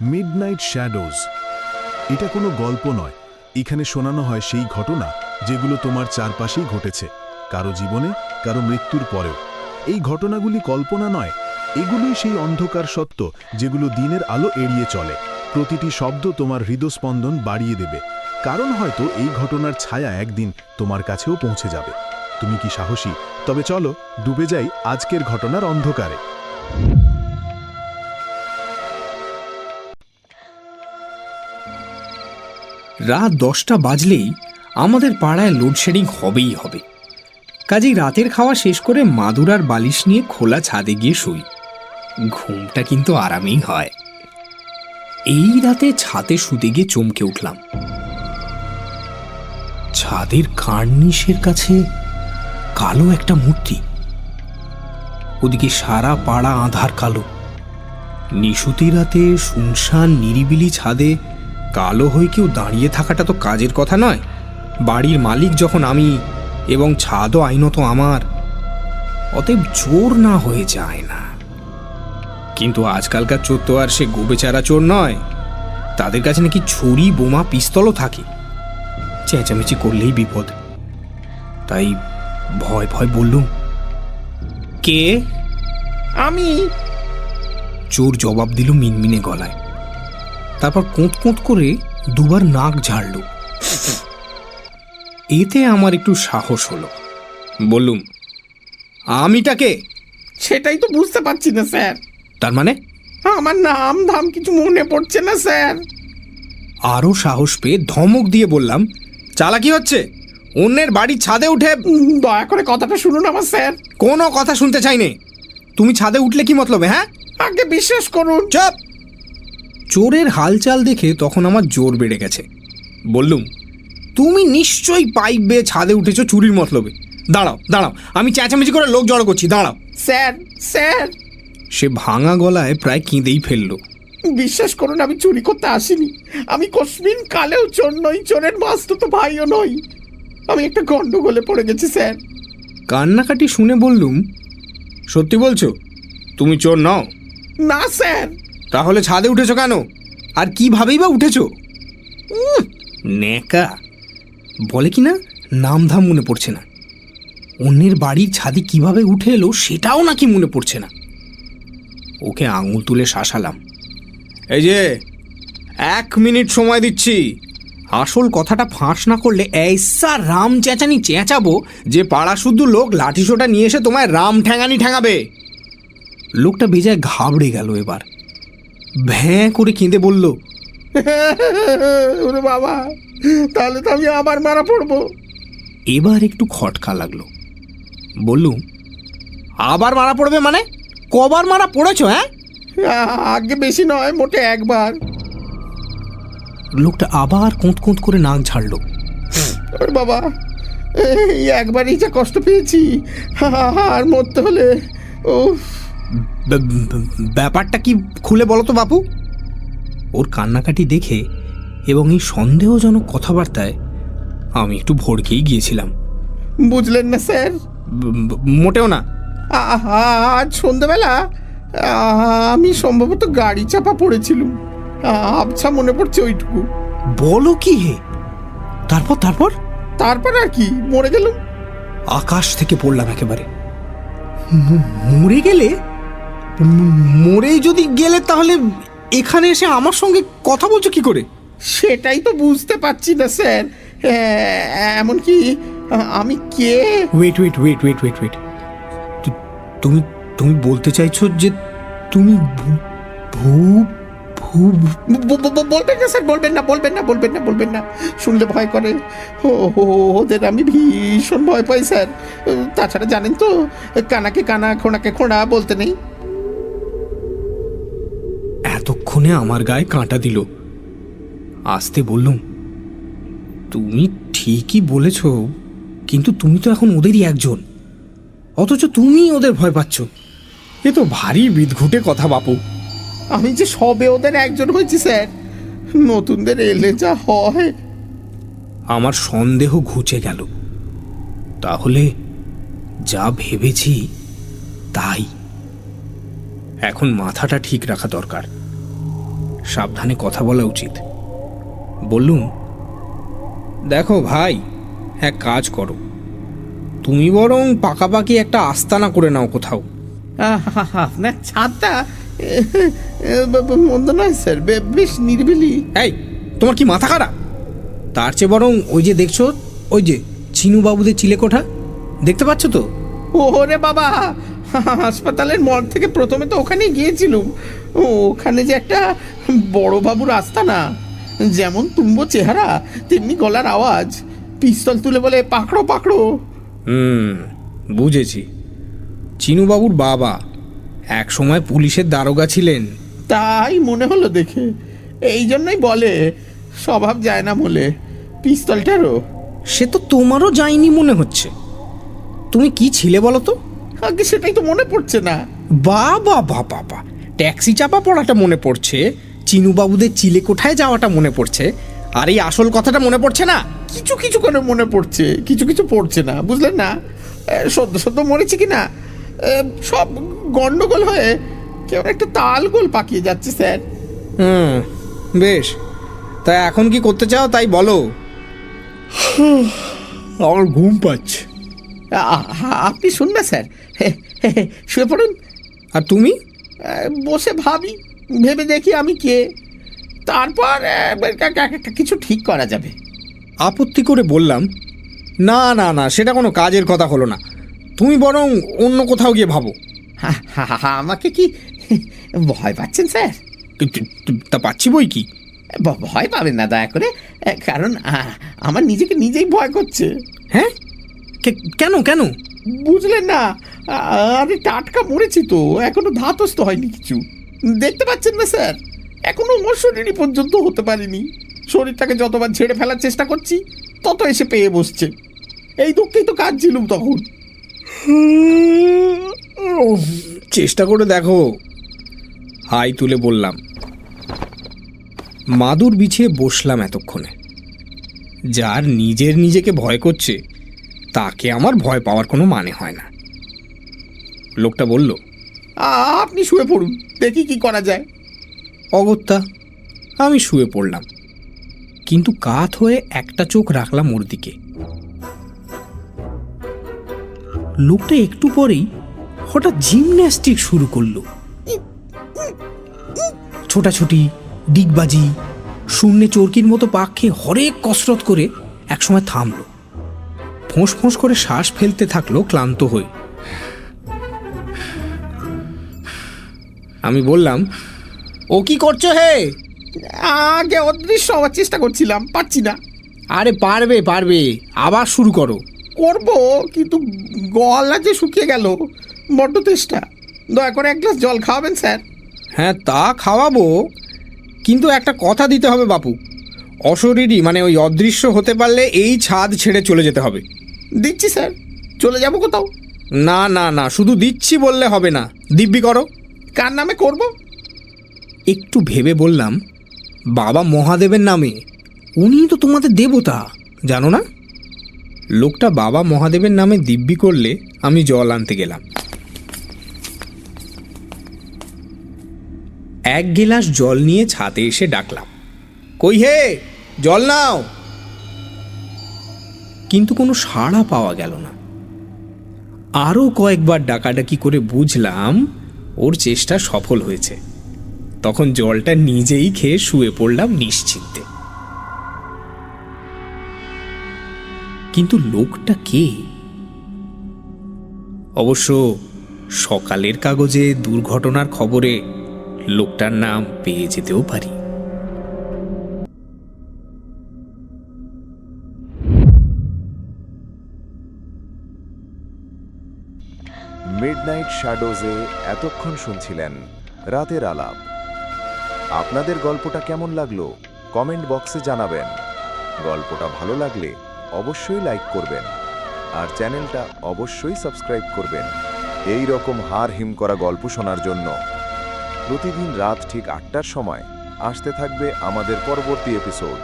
Midnight shadows এটা কোনো গল্প নয়। এখানে শোনানো হয় সেই ঘটনা যেগুলো তোমার চারপাশেই ঘটেছে, কারও জীবনে, কারও মৃত্যুর পরেও। এই ঘটনাগুলি কল্পনা নয়, এগুলোই সেই অন্ধকার সত্য যেগুলো দিনের আলো এড়িয়ে চলে। প্রতিটি শব্দ তোমার হৃদস্পন্দন বাড়িয়ে দেবে। কারণ হয়তো এই ঘটনার ছায়া একদিন তোমার কাছেও পৌঁছে যাবে। তুমি কি সাহসী? তবে চলো, ডুবে যাই আজকের ঘটনার অন্ধকারে। রাত দশটা বাজলেই আমাদের পাড়ায় লোডশেডিং হবেই হবে। কাজেই রাতের খাওয়া শেষ করে মাদুরার বালিশ নিয়ে খোলা ছাদে গিয়ে শুই। ঘুমটা কিন্তু আরামেই হয়। এই রাতে ছাদে শুতে গিয়ে চমকে উঠলাম। ছাদের কার্নিশের কাছে কালো একটা মূর্তি। ওদিকে সারা পাড়া আধার কালো। নিশুতি রাতে শুনশান নিরিবিলি ছাদে কালো হয়ে কেউ দাঁড়িয়ে থাকাটা তো কাজের কথা নয়। বাড়ির মালিক যখন আমি এবং ছাদও আইনত আমার, অতএব চোর না হয়ে যায় না। কিন্তু আজকালকার চোর তো আর সে গোবেচারা চোর নয়। তাদের কাছে নাকি ছুরি, বোমা, পিস্তলও থাকে। চেঁচামেচি করলেই বিপদ। তাই ভয় ভয় বললুম, কে? আমি। চোর জবাব দিল মিনমিনে গলায়। তারপর কোঁত কোঁত করে দুবার নাক ঝাড়ল। এতে আমার একটু সাহস হলো। বললুম আমিটাকে? সেটাই তো বুঝতে পারছি না স্যার। তার মানে? আমার নাম ধাম কিছু মনে পড়ছে না স্যার। আরও সাহস পেয়ে ধমক দিয়ে বললাম চালা চালাকি হচ্ছে? অন্যের বাড়ির ছাদে উঠে দয়া করে কথাটা শুনুন আমার স্যার। কোনো কথা শুনতে চাইনি। তুমি ছাদে উঠলে কি মতলবে হ্যাঁ? আগে বিশ্বাস করুন। চুপ! চোরের হালচাল দেখে তখন আমার জোর বেড়ে গেছে। বললুম তুমি নিশ্চয়ই পাইপ বেয়ে ছাদে উঠেছো চুরির মতলবে। দাঁড়াও দাঁড়াও আমি চেঁচামেচি করে লোক জড়ো করছি দাঁড়াও। Sir sir. সে ভাঙা গলায় প্রায় কেঁদেই ফেলল। বিশ্বাস করুন আমি চুরি করতে আসিনি। আমি কসমিন কালেও চোর নই চোরের মাস্ত তো ভাইও নই। আমি একটা গন্ডগোলে পড়ে গেছি স্যার। কান্নাকাটি শুনে বললুম সত্যি বলছো? তুমি চোর নাও? না স্যার। তাহলে ছাদে উঠেছো কেন? আর কিভাবেই বা উঠেছো? ন্যাকা। বলে কি না নাম ধাম মনে পড়ছে না। অন্যের বাড়ির ছাদে কীভাবে উঠে এলো সেটাও নাকি মনে পড়ছে না। ওকে আঙুল তুলে শাসালাম। এই যে, এক মিনিট সময় দিচ্ছি। আসল কথাটা ফাঁস না করলে এইসা রাম চেঁচানি চেঁচাবো যে পাড়া শুদ্ধ লোক লাঠিসোটা নিয়ে এসে তোমায় রাম ঠ্যাঙানি ঠ্যাঙাবে। লোকটা বেজায় ঘাবড়ে গেল এবার। ভ্যাঁ করে কেঁদে বলল ওরে বাবা তাহলে তো আমি আবার মারা পড়ব। এবার একটু খটকা লাগল। বললুম আবার মারা পড়বে মানে? কবার মারা পড়েছ হ্যাঁ? আগে বেশি নয় মোটে একবার। লোকটা আবার কোঁত কোঁত করে নাক ঝাড়লো। ওরে বাবা এই একবারই যা কষ্ট পেয়েছি আর মরতে হলে ও ব্যাপারটা কি খুলে বলো তো বাপু। ওর কান্নাকাটি দেখে এবং এই সন্দেহজনক কথাবার্তায় আমি একটু ভড়কেই গিয়েছিলাম। বুঝলেন না স্যার? মোটেও না। আজ সন্ধ্যাবেলা আমি সম্ভবত গাড়ি চাপা পড়েছিলুম। আবছা মনে পড়ছে ওইটুকু। বলো কি হে? তারপর তারপর? তারপর আর কি মরে গেলুম। আকাশ থেকে পড়লাম একেবারে। মরে গেলে মরেই যদি গেলে তাহলে এখানে এসে আমার সঙ্গে কথা বলছো কি করে? সেটাই তো বুঝতে পারছি না স্যার। এ- এমনকি আমি কে? Wait wait wait wait wait wait তুমি তুমি বলতে চাইছো যে তুমি বলবেন না স্যার বলবেন না বলবেন না বলবেন না বলবেন না। শুনলে ভয় করে। ও- ওদের আমি ভীষণ ভয় পাই স্যার। তাছাড়া জানেন তো কানাকে কানা খোঁড়াকে খোঁড়া বলতে নেই। এতক্ষণে আমার গায়ে কাঁটা দিল। আসতে বললুম, তুমি ঠিকই বলেছ, কিন্তু তুমি তো এখন ওদেরই একজন। অথচ তুমি ওদের ভয় পাচ্ছ। এ তো ভারী বিদঘুটে কথা বাপু। আমি যে সবে ওদের একজন হয়েছি, স্যার। নতুনদের এলে যা হয়। আমার সন্দেহ ঘুচে গেল। তাহলে যা ভেবেছি, তাই। এখন মাথাটা ঠিক রাখা দরকার। সাবধানে কথা বলা উচিত। বললুম দেখো ভাই এক কাজ করো। তুমি বরং পাকাপাকি একটা আস্তানা করে নাও কোথাও। আপনার ব- মন্দ নয় স্যার বেশ নিরিবিলি। এই তোমার কি মাথা খারাপ? তার চেয়ে বরং ওই যে দেখছ ওই যে চিনুবাবুদের চিলেকোঠা দেখতে পাচ্ছ তো? ওরে বাবা হাসপাতালের মর থেকে প্রথমে তো ওখানেই গিয়েছিলুম। ওখানে যে একটা বড় বাবুর আস্থা না যেমন তুম্ব চেহারা তেমনি গলার আওয়াজ পিস্তল তুলে বলে পাকড়ো পাকড়ো। হুম বুঝেছি। চিনুবাবুর বাবা এক সময় পুলিশের দারোগা ছিলেন। তাই মনে হলো দেখে। এই জন্যই বলে স্বভাব যায় না বলে পিস্তলটারও সে তো তোমারও যায়নি মনে হচ্ছে। তুমি কি ছিলে বলো তো? আগে সেটাই তো মনে পড়ছে না। বাবা বাবা বা ট্যাক্সি চাপা পড়াটা মনে পড়ছে চিনুবাবুদের চিলে কোঠায় যাওয়াটা মনে পড়ছে আর এই আসল কথাটা মনে পড়ছে না? কিছু কিছু করে মনে পড়ছে কিছু কিছু পড়ছে না বুঝলেন না? সদ্য সদ্য মরেছে কি না? সব গন্ডগোল হয়ে কেউ একটা তাল গোল পাকিয়ে যাচ্ছে স্যার। হুম বেশ। তা এখন কি করতে চাও তাই বলো। আমার ঘুম পাচ্ছে। আপনি শুনবে স্যার। হে, হে, হে, শুয়ে পড়ুন। আর তুমি? বসে ভাবি ভেবে দেখি আমি কে। তারপর কিছু ঠিক করা যাবে। আপত্তি করে বললাম না না না সেটা কোনো কাজের কথা হলো না। তুমি বরং অন্য কোথাও গিয়ে ভাবো। হা- হা- হা- আমাকে কি? ভয় পাচ্ছেন স্যার? তু- পাচ্ছি বই কি? ভয় পাবেন না দয়া করে। কারণ আমার নিজেকে নিজেই ভয় করছে। হ্যাঁ? কেন কেন? বুঝলেন না আরে টাটকা মরেছি তো, এখনও ধাতস্থ হয়নি কিছু। দেখতে পাচ্ছেন না, স্যার? এখনও মশারি পর্যন্ত হতে পারিনি। শরীরটাকে যতবার ছেড়ে ফেলার চেষ্টা করছি, তত এসে পেয়ে বসছে। এই দুঃখেই তো কাজ ছিলুম তখন। চেষ্টা করে দেখো। হাই তুলে বললাম। মাদুর বিছিয়ে বসলাম এতক্ষণে। যার নিজের নিজেকে ভয় করছে তাকে আমার ভয় পাওয়ার কোনো মানে হয় না। লোকটা বলল আপনি শুয়ে পড়ুন, দেখি কি করা যায়। অগত্যা, আমি শুয়ে পড়লাম। কিন্তু কাত হয়ে একটা চোখ রাখলাম ওর দিকে। লোকটা একটু পরেই হঠাৎ জিমন্যাস্টিক শুরু করল। ছোটাছুটি, ডিগবাজি, শূন্যে চরকির মতো পাক খেয়ে হরেক কসরত করে একসময় থামলো। ফোঁস ফোঁস করে শ্বাস ফেলতে থাকল ক্লান্ত হয়ে। আমি বললাম ও কি করছ হে? আগে অদৃশ্য হওয়ার চেষ্টা করছিলাম পাচ্ছি না। আরে পারবে পারবে আবার শুরু করো। করব কিন্তু গলা যে শুকিয়ে গেল বড্ড তেষ্টা। দয়া করে এক গ্লাস জল খাওয়াবেন স্যার। হ্যাঁ তা খাওয়াবো কিন্তু একটা কথা দিতে হবে বাপু। অশরীরই মানে ওই অদৃশ্য হতে পারলে এই ছাদ ছেড়ে চলে যেতে হবে। দিচ্ছি স্যার চলে যাব কোথাও। না না না শুধু দিচ্ছি বললে হবে না। দিব্যি করো। কার নামে করব? একটু ভেবে বললাম বাবা মহাদেবের নামে। উনি তো তোমাদের দেবতা জানো না? লোকটা বাবা মহাদেবের নামে দিব্যি করলে আমি জল আনতে গেলাম। এক গিলাস জল নিয়ে ছাদে এসে ডাকলাম কই হে? জল নাও! কিন্তু কোনো সাড়া পাওয়া গেল না। আরও কয়েকবার ডাকাডাকি করে বুঝলাম ওর চেষ্টা সফল হয়েছে। তখন জলটা নিজেই খেয়ে শুয়ে পড়লাম নিশ্চিন্তে। কিন্তু লোকটা কে? অবশ্য সকালের কাগজে দুর্ঘটনার খবরে লোকটার নাম পেয়ে যেতেও পারি। মিডনাইট শ্যাডোজে এতক্ষণ শুনছিলেন রাতের আলাপ। আপনাদের গল্পটা কেমন লাগল, কমেন্ট বক্সে জানাবেন। গল্পটা ভালো লাগলে অবশ্যই লাইক করবেন আর চ্যানেলটা অবশ্যই সাবস্ক্রাইব করবেন। এই রকম হার হিম করা গল্প শোনার জন্য প্রতিদিন রাত ঠিক আটটার সময় আসতে থাকবে আমাদের পরবর্তী এপিসোড।